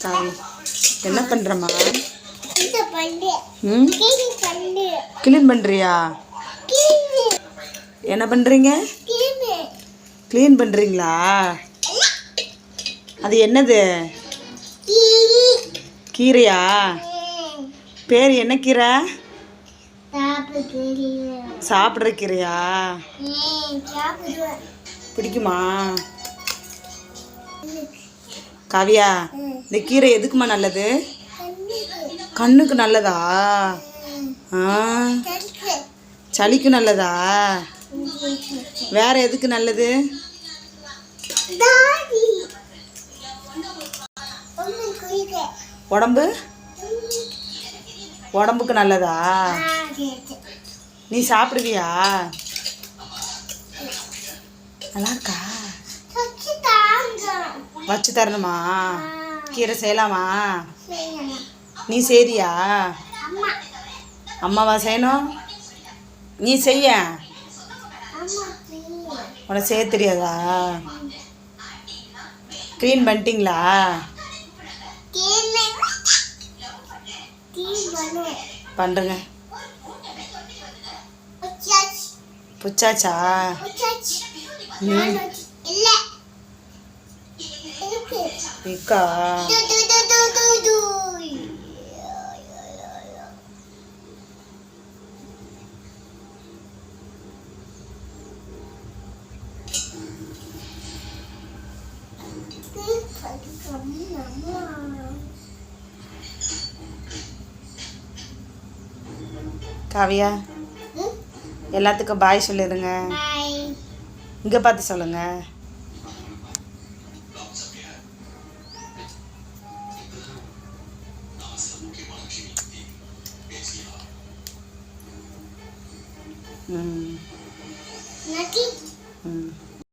காவி என்ன பண்ணுறம்மா ம்? க்ளீன் பண்ணுறியா என்ன பண்ணுறீங்க கிளி க்ளீன் பண்ணுறீங்களா அது என்னது? கீரையா? பேர் என்ன கீரை? சாப்பிட்ற கீரையா? பிடிக்குமா? காவியா இந்த கீரை எதுக்குமா நல்லது? கண்ணுக்கு நல்லதா? ஆ. சளிக்கு நல்லதா? வேற எதுக்கு நல்லது? உடம்பு? உடம்புக்கு நல்லதா? நீ சாப்பிடுவியா? நல்லா இருக்கா? வச்சு தரணுமா? கீரை செய்யலாமா? நீ செய்றியா? அம்மா அம்மாவா செய்யணும்? நீ செய்ய. உனக்கு செய்ய தெரியாதா? க்ளீன் பண்ணிட்டீங்களா? பண்ணுறேங்க புச்சாச்சா. ம். டு காவியா எல்லாத்துக்கும் பாய் சொல்லிடுங்க. இங்கே பார்த்து சொல்லுங்க. ம் நட்டி ம்